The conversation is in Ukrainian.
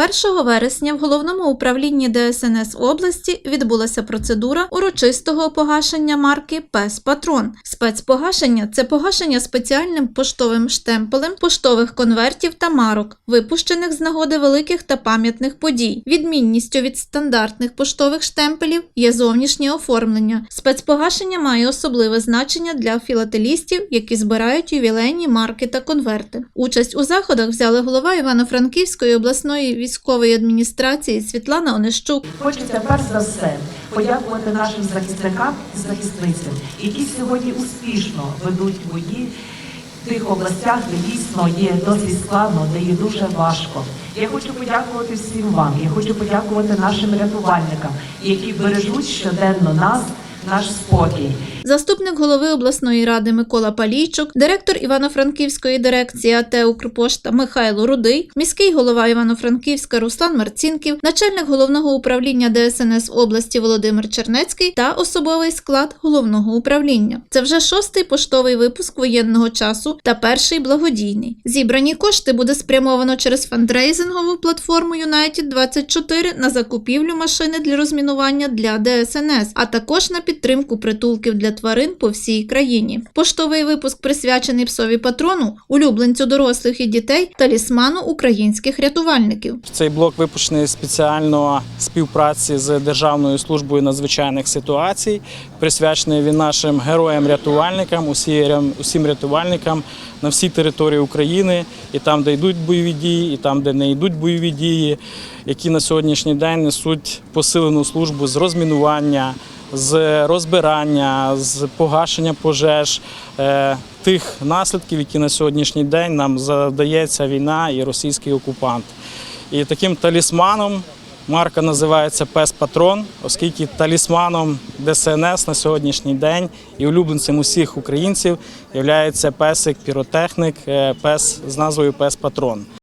1 вересня в головному управлінні ДСНС області відбулася процедура урочистого погашення марки Пес Патрон. Спецпогашення це погашення спеціальним поштовим штемпелем поштових конвертів та марок, випущених з нагоди великих та пам'ятних подій. Відмінністю від стандартних поштових штемпелів є зовнішнє оформлення. Спецпогашення має особливе значення для філателістів, які збирають ювілейні марки та конверти. Участь у заходах взяли голова Івано-Франківської обласної військової адміністрації Світлана Онищук, Хочеться перш за все подякувати нашим захисникам і захисницям, які сьогодні успішно ведуть бої в тих областях, де дійсно є досить складно, де є дуже важко. Я хочу подякувати всім вам. Я хочу подякувати нашим рятувальникам, які бережуть щоденно нас, наш спокій. Заступник голови обласної ради Микола Палійчук, директор Івано-Франківської дирекції АТ «Укрпошта» Михайло Рудий, міський голова Івано-Франківська Руслан Марцінків, начальник головного управління ДСНС області Володимир Чернецький та особовий склад головного управління. Це вже шостий поштовий випуск воєнного часу та перший благодійний. Зібрані кошти буде спрямовано через фандрейзингову платформу United 24 на закупівлю машини для розмінування для ДСНС, а також на підтримку притулків для тварин по всій країні. Поштовий випуск присвячений псові патрону, улюбленцю дорослих і дітей, талісману українських рятувальників. Цей блок випущений спеціально співпраці з Державною службою надзвичайних ситуацій, присвячений він нашим героям-рятувальникам, усім рятувальникам на всій території України, і там, де йдуть бойові дії, і там, де не йдуть бойові дії, які на сьогоднішній день несуть посилену службу з розмінування, з розбирання, з погашення пожеж. е, Тих наслідків, які на сьогоднішній день нам задається війна і російський окупант. І таким талісманом марка називається Пес Патрон, оскільки талісманом ДСНС на сьогоднішній день і улюбленцем усіх українців є песик, піротехник, е, пес з назвою Пес Патрон.